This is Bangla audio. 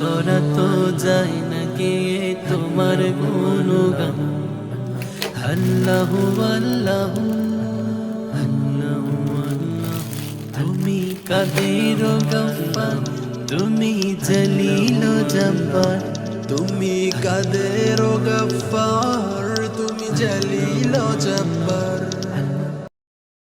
করা তো যায় না কে তোমার গুণগান? আল্লাহ আল্লাহ আল্লাহ তুমি কাদের গফার তুমি জলিল জব্বার তুমি কাদের গফার তুমি জলিল জব্বার